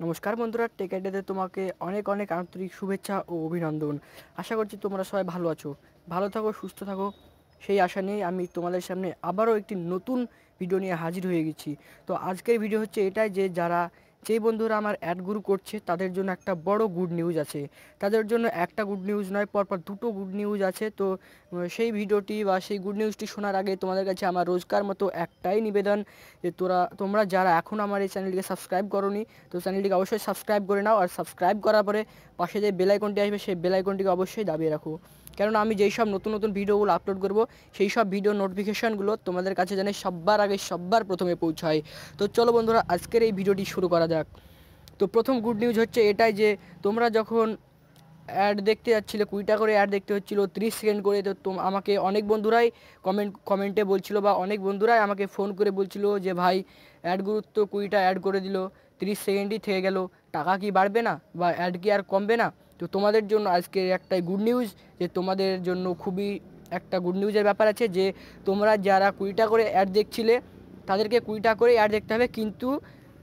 নমস্কার বন্ধুরা টেক তোমাকে অনেক অনেক আন্তরিক শুভেচ্ছা ও অভিনন্দন। আশা করছি তোমরা সবাই ভালো আছো। ভালো থাকো, সুস্থ থাকো। সেই আশা নিয়ে আমি তোমাদের সামনে আবারও একটি নতুন ভিডিও নিয়ে হাজির হয়ে গেছি। তো আজকের ভিডিও হচ্ছে এটাই যে যারা যেই বন্ধুরা আমার অ্যাড গুরু করছে, তাদের জন্য একটা বড় গুড নিউজ আছে। তাদের জন্য একটা গুড নিউজ নয়, পরপর দুটো গুড নিউজ আছে। তো সেই ভিডিওটি বা সেই গুড নিউজটি শোনার আগে তোমাদের কাছে আমার রোজকার মতো একটাই নিবেদন যে তোরা, তোমরা যারা এখন আমার এই চ্যানেলটিকে সাবস্ক্রাইব করোনি, তো চ্যানেলটিকে অবশ্যই সাবস্ক্রাইব করে নাও। আর সাবস্ক্রাইব করার পরে পাশে যে বেল আইকনটি আসবে, সেই বেল আইকনটিকে অবশ্যই দাবিয়ে রাখো। কেননা আমি যেই সব নতুন নতুন ভিডিওগুলো আপলোড করব, সেই সব ভিডিও নোটিফিকেশানগুলো তোমাদের কাছে জানে সবার আগে সবার প্রথমে পৌঁছায়। তো চলো বন্ধুরা, আজকের এই ভিডিওটি শুরু করা যাক। তো প্রথম গুড নিউজ হচ্ছে এটাই যে, তোমরা যখন অ্যাড দেখতে যাচ্ছিলে কুড়িটা করে অ্যাড দেখতে হচ্ছিল, তিরিশ সেকেন্ড করে, তো আমাকে অনেক বন্ধুরাই কমেন্ট কমেন্টে বলছিল বা অনেক বন্ধুরাই আমাকে ফোন করে বলছিল যে, ভাই অ্যাড গুরুত্ব কুড়িটা অ্যাড করে দিল, তিরিশ সেকেন্ডই থেকে গেল, টাকা কি বাড়বে না? বা অ্যাড কি আর কমবে না? তো তোমাদের জন্য আজকে একটাই গুড নিউজ যে তোমাদের জন্য খুবই একটা গুড নিউজের ব্যাপার আছে যে তোমরা যারা কুড়িটা করে অ্যাড দেখছিলে, তাদেরকে কুড়িটা করে অ্যাড দেখতে হবে, কিন্তু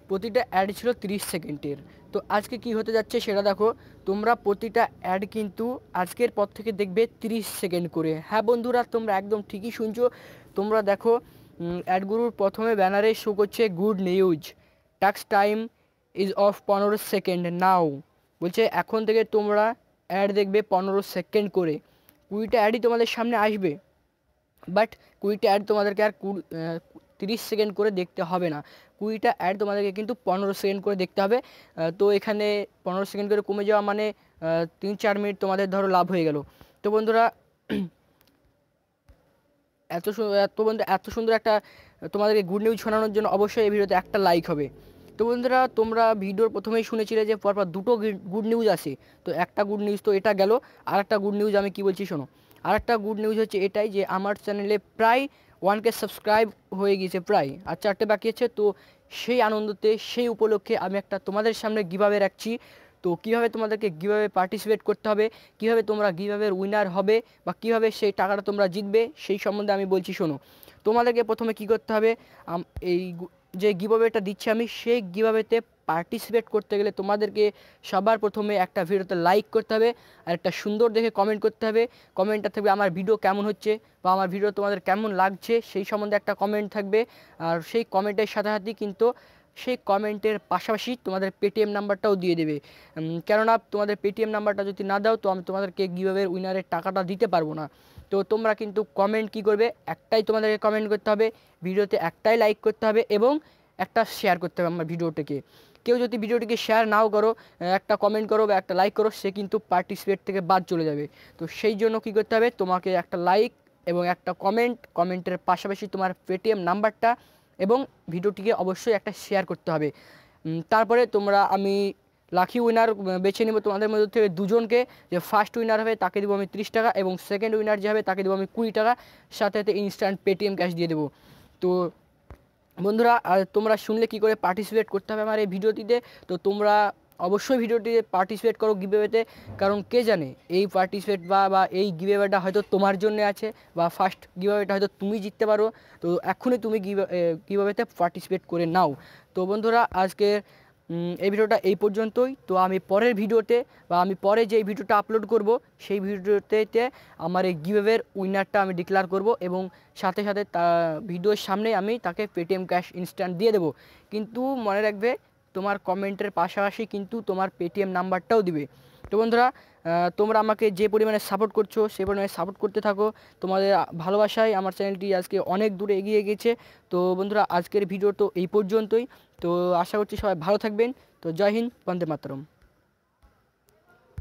প্রতিটা অ্যাড ছিল তিরিশ সেকেন্ডের। তো আজকে কি হতে যাচ্ছে সেটা দেখো, তোমরা প্রতিটা অ্যাড কিন্তু আজকের পর থেকে দেখবে তিরিশ সেকেন্ড করে। হ্যাঁ বন্ধুরা, তোমরা একদম ঠিকই শুনছো। তোমরা দেখো অ্যাডগুলোর প্রথমে ব্যানারে শো করছে good news talks time is of পনেরো সেকেন্ড নাও বলছে, এখন থেকে তোমরা অ্যাড দেখবে পনেরো সেকেন্ড করে। কুড়িটা অ্যাডই তোমাদের সামনে আসবে। বাট কুড়িটা অ্যাড তোমাদেরকে আর কুড়ি তিরিশ সেকেন্ড করে দেখতে হবে না। কুড়িটা অ্যাড তোমাদেরকে কিন্তু পনেরো সেকেন্ড করে দেখতে হবে। তো এখানে পনেরো সেকেন্ড করে কমে যাওয়া মানে তিন চার মিনিট তোমাদের ধরো লাভ হয়ে গেল। তো বন্ধুরা, এত এত বন্ধু, এত সুন্দর একটা তোমাদেরকে গুড নিউজ শোনানোর জন্য অবশ্যই এই ভিডিওতে একটা লাইক হবে। তো বন্ধুরা, তোমরা ভিডিওর প্রথমেই শুনেছিলে যে পরপর দুটো গুড নিউজ আসে। তো একটা গুড নিউজ তো এটা গেল আর একটা গুড নিউজ আমি কি বলছি শোনো। আর একটা গুড নিউজ হচ্ছে এটাই যে আমার চ্যানেলে প্রায় ওয়ান কে সাবস্ক্রাইব হয়ে গিয়েছে প্রায়, আর চারটে বাকি আছে। তো সেই আনন্দতে, সেই উপলক্ষে আমি একটা তোমাদের সামনে গিভাবে রাখছি। তো কীভাবে তোমাদেরকে গিভাবে পার্টিসিপেট করতে হবে, কীভাবে তোমরা গিভাবের উইনার হবে, বা কীভাবে সেই টাকাটা তোমরা জিতবে, সেই সম্বন্ধে আমি বলছি শোনো। তোমাদেরকে প্রথমে কি করতে হবে এই যে গিভাবেটা দিচ্ছি আমি, সেই গিভাবেতে পার্টিসিপেট করতে গেলে তোমাদেরকে সবার প্রথমে একটা ভিডিওতে লাইক করতে হবে, আর একটা সুন্দর দেখে কমেন্ট করতে হবে। কমেন্টটা থাকবে আমার ভিডিও কেমন হচ্ছে বা আমার ভিডিও তোমাদের কেমন লাগছে, সেই সম্বন্ধে একটা কমেন্ট থাকবে। আর সেই কমেন্টের সাথে সাথে কিন্তু সেই কমেন্টের পাশাপাশি তোমাদের পেটিএম নাম্বারটাও দিয়ে দেবে। কেননা তোমাদের পেটিএম নাম্বারটা যদি না দাও, তো আমি তোমাদেরকে গিভাবের উইনারের টাকাটা দিতে পারব না। তো তোমরা কিন্তু কমেন্ট কি করবে? একটাই তোমাদেরকে কমেন্ট করতে হবে, ভিডিওতে একটাই লাইক করতে হবে এবং একটা শেয়ার করতে হবে আমার ভিডিওটিকে। কেউ যদি ভিডিওটিকে শেয়ার নাও করো, একটা কমেন্ট করো বা একটা লাইক করো, সে কিন্তু পার্টিসিপেট থেকে বাদ চলে যাবে। তো সেই জন্য কি করতে হবে? তোমাকে একটা লাইক এবং একটা কমেন্ট কমেন্টের পাশাপাশি তোমার পেটিএম নাম্বারটা এবং ভিডিওটিকে অবশ্যই একটা শেয়ার করতে হবে। তারপরে তোমরা আমি লাকি উইনার বেছে নেব তোমাদের মধ্যে থেকে দুজনকে। যে ফার্স্ট উইনার হবে তাকে দেবো আমি তিরিশ টাকা এবং সেকেন্ড উইনার যে হবে তাকে দেবো আমি কুড়ি টাকা। সাথে সাথে ইনস্ট্যান্ট পেটিএম ক্যাশ দিয়ে দেবো। তো বন্ধুরা তোমরা শুনলে কি করে পার্টিসিপেট করতে হবে আমার এই ভিডিওটিতে? তো তোমরা অবশ্যই ভিডিওটিতে পার্টিসিপেট করো গিভেওয়েতে কারণ কে জানে এই পার্টিসিপেট বা বা এই গিভেওয়েটা হয়তো তোমার জন্য আছে বা ফার্স্ট গিভেওয়েটা হয়তো তুমি জিততে পারো। তো এখনই তুমি গিভেওয়েতে পার্টিসিপেট করে নাও। তো বন্ধুরা আজকে উম, এই ভিডিওটা এই পর্যন্তই। তো আমি পরের ভিডিওতে বা আমি পরে যে ভিডিওটা আপলোড করব, সেই ভিডিওতে আমার এই গিভের উইনারটা আমি ডিক্লার করব এবং সাথে সাথে তা ভিডিওর সামনে আমি তাকে পেটিএম ক্যাশ ইনস্ট্যান্ট দিয়ে দেবো। কিন্তু মনে রাখবে, তোমার কমেন্টের পাশাপাশি কিন্তু তোমার পেটিএম নাম্বারটাও দিবে। তো বন্ধুরা তোমরা আমাকে যে পরিমাণে সাপোর্ট করছ, সে পরিমাণে সাপোর্ট করতে থাকো। তোমাদের ভালোবাসায় আমার চ্যানেলটি আজকে অনেক দূরে এগিয়ে গেছে। তো বন্ধুরা, আজকের ভিডিও তো এই পর্যন্তই। তো আশা করছি সবাই ভালো থাকবেন। তো জয় হিন্দ, বন্দে মাতরম।